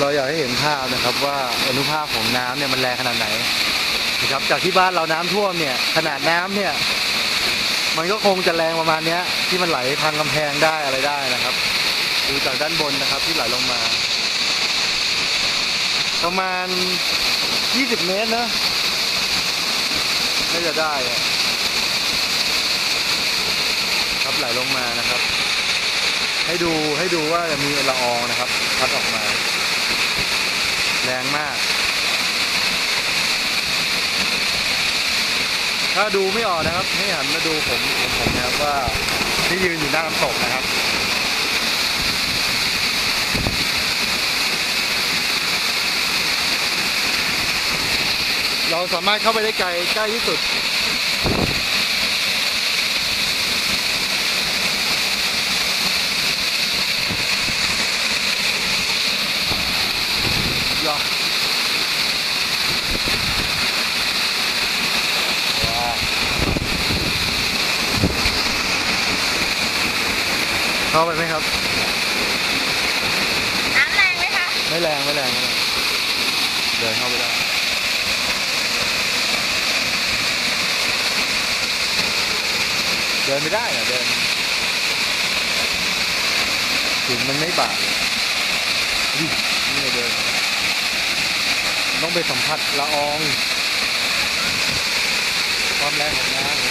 เราอยากให้เห็นภาพนะครับว่าอนุภาคของน้ำเนี่ยมันแรงขนาดไหนนะครับจากที่บ้านเราน้ำท่วมเนี่ยขนาดน้ำเนี่ยมันก็คงจะแรงประมาณเนี้ย ที่มันไหลทางกำแพงได้อะไรได้นะครับ ดูจากด้านบนนะครับที่ไหลลงมา ประมาณ 20 เมตรนะน่าจะได้ครับไหลลงมานะครับ ให้ดูให้ดูว่ามีละอองนะครับพัดออกมา แรงมาก ถ้าดูไม่ออกนะครับ ให้หันมาดูผมผมผมนะครับว่าที่ยืนอยู่หน้าน้ำตกนะครับเราสามารถเข้าไปได้ไกลใกล้ที่สุด ยอดว้าว เข้าไปไหมครับ น้ำแรงไหมคะ ไม่แรงไม่แรงไม่แรงเดินเข้าไปได้เดินไม่ได้เหรอเดินถึงมันไม่บาดเลยดินี่เดินต้องไปสัมผัสละออง ความแรงของน้ำ